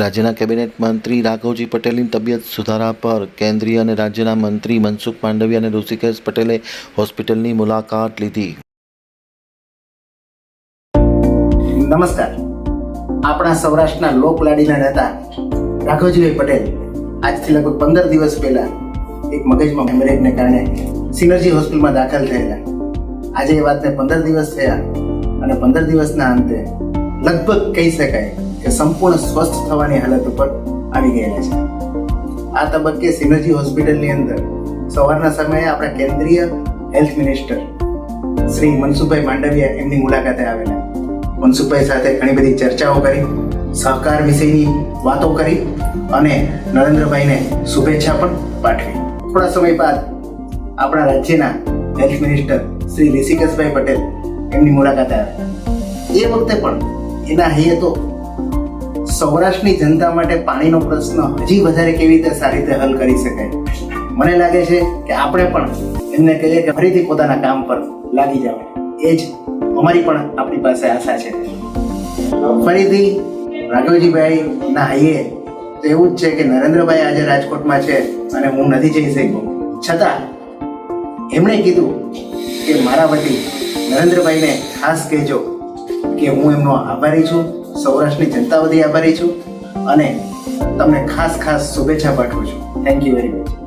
રાજ્યના કેબિનેટ મંત્રી રાઘવજી પટેલની તબિયત સુધારા પર કેન્દ્રીય અને રાજ્યના મંત્રી મનસુખ માંડવી અને ઋષિકેશ પટેલે હોસ્પિટલની મુલાકાત લીધી. નમસ્કાર. આપણા સૌરાષ્ટ્રના લોકલાડીના નેતા રાઘવજીભાઈ પટેલ આજથી લગભગ પંદર દિવસ પહેલા એક મગજમાં હેમરેજને કારણે સિનર્જી હોસ્પિટલમાં દાખલ થયેલા. આજે એ વાતને પંદર દિવસ થયા અને પંદર દિવસના અંતે લગભગ કહી શકાય કે સંપૂર્ણ સ્વસ્થ થવાની હાલત ઉપર આવી ગયેલા છે. આ તબક્કે સિનર્જી હોસ્પિટલની અંદર સવારના સમયે આપણા કેન્દ્રીય હેલ્થ મિનિસ્ટર શ્રી મનસુખભાઈ માંડવિયા એમની મુલાકાતે આવેલા. મનસુખભાઈ સાથે ઘણી બધી ચર્ચાઓ કરી, સહકાર વિશેની વાતો કરી અને નરેન્દ્રભાઈને શુભેચ્છા પણ પાઠવી. થોડા સમય બાદ આપણા રાજ્યના હેલ્થ મિનિસ્ટર શ્રી ઋષિકેશભાઈ પટેલ એમની મુલાકાતે આવ્યા. એ વખતે પણ એના હૈયે તો સૌરાષ્ટ્રની જનતા માટે પાણીનો પ્રશ્ન હજી વધારે કેવી રીતે સારી રીતે હલ કરી શકાય? મને લાગે છે કે આપણે પણ એમને કહીએ કે ફરીથી પોતાના કામ પર લાગી જાઓ. એ જ અમારી પણ આપણી પાસે આશા છે. ફરીથી રાઘવજીભાઈ ના હાઈએ તો એવું જ છે કે નરેન્દ્રભાઈ આજે રાજકોટમાં છે અને હું નથી જઈ શક્યો. છતાં એમણે કીધું કે મારા વતી નરેન્દ્રભાઈને ખાસ કહેજો કે હું એમનો આભારી છું. સૌરાષ્ટ્રની જનતા બધી આભારી છું અને તમને ખાસ ખાસ શુભેચ્છા પાઠવું છું. Thank you very much